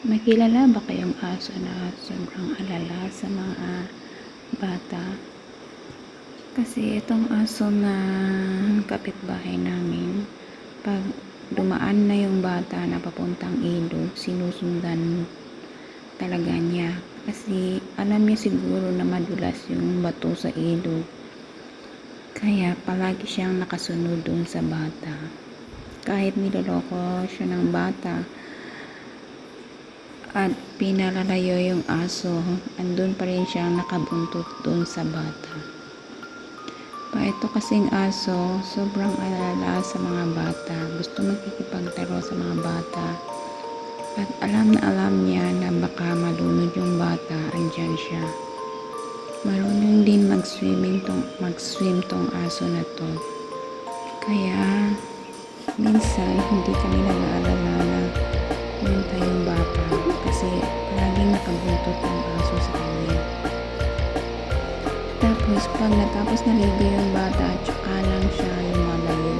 May kilala ba kayong aso na sobrang alala sa mga bata? Kasi itong aso na kapitbahay namin, pag dumaan na yung bata na papuntang ilog, sinusundan talaga niya. Kasi alam niya siguro na madulas yung bato sa ilog. Kaya palagi siyang nakasunod dun sa bata. Kahit niloloko siya ng bata, at pinalalayo yung aso, andun pa rin siyang nakabuntot doon sa bata. Pa ito kasing aso, sobrang alala sa mga bata. Gusto makikipagtaro sa mga bata. At alam na alam niya na baka malunod yung bata, andyan siya. Marunong din mag-swimming tong, mag-swim tong aso na to. Kaya, minsan, hindi kami nag-aalala na yun tayong bata kasi laging nakabuntot ang aso sa kanya. Tapos, pag natapos na ligo yung bata, tsaka lang siya lumalayo.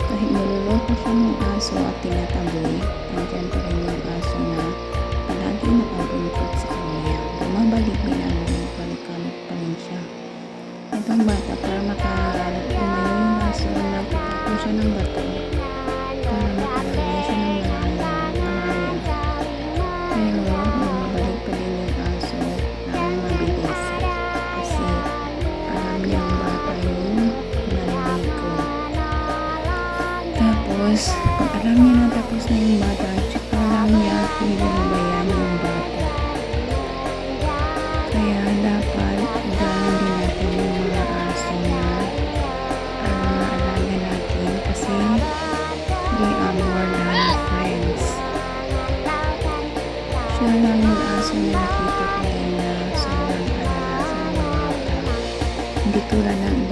Kahit niloloko siya ng aso at tinataboy, nandyan pa rin yung aso na palagi nakabuntot sa kanya. Bumabalik din ang balikan pa rin siya. Itong bata, para makalumayo yung aso, nagtatapo siya ng bato Tapos, pag alam niya na tapos na yung bata, tsaka alam niya kung binabayan yung bata. Kaya, dapat igalan din natin yung mga aso na ah, maalaga natin kasi they are more than friends. Siya lang yung aso na nakita ko na sobrang alala sa mga bata. Hindi tulad ng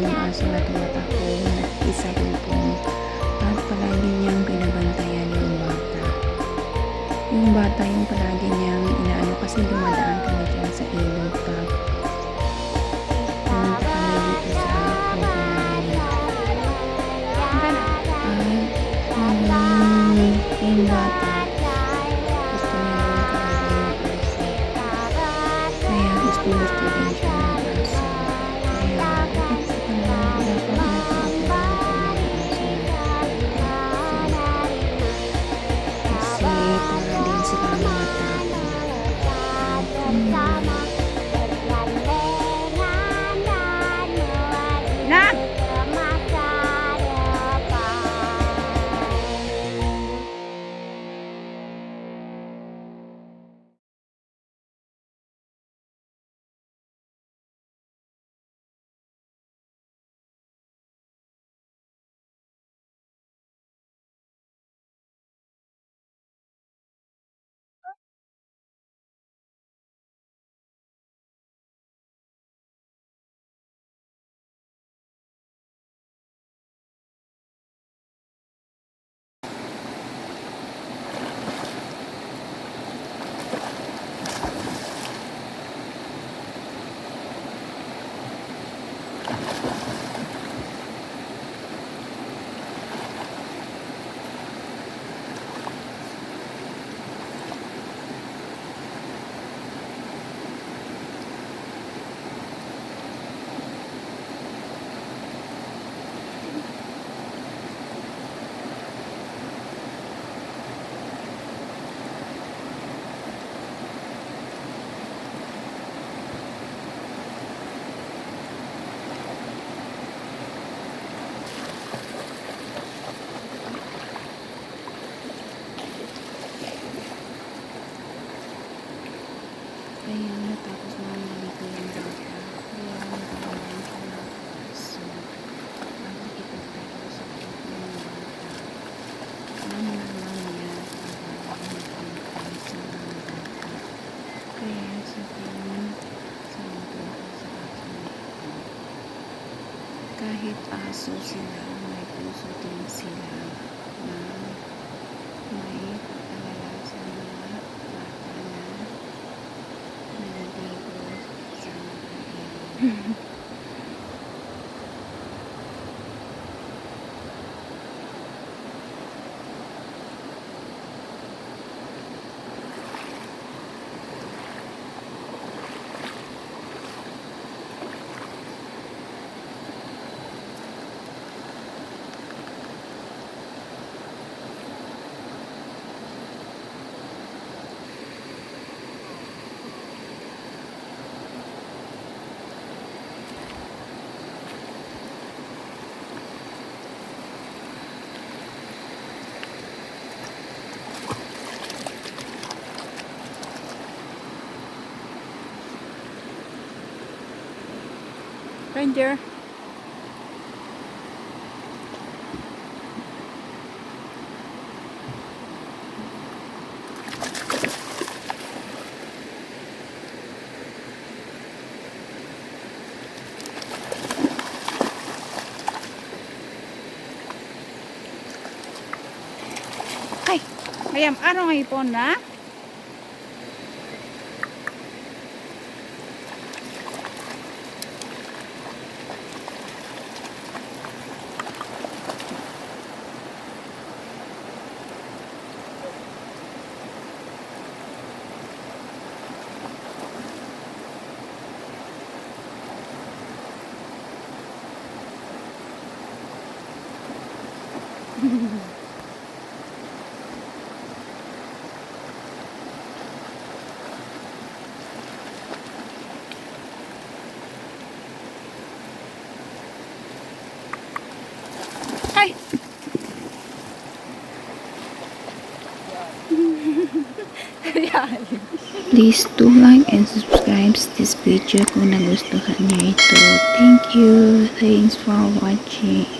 yung aso na tumatakbo, nag-isa lupong. At palagi niyang binabantayan yung bata. Yung bata yung palagi niyang inaano kasi dumadaan kami dyan sa ilog pag Kaya natapos na nalito yung bata. Kaya nagkaroon siya ng aso. Ang nakipagtalo sa kuko ng na alam niya ang parang nagpapay sa mga bata. Kaya sa tingin sa mga sa na ito. Kahit aso sila. Mm-hmm. Ranger. Ay, ayam, ano nga ipon na? Ay! Please do like and subscribe this video kung nagustuhan niyo ito. Thank you. Thanks for watching.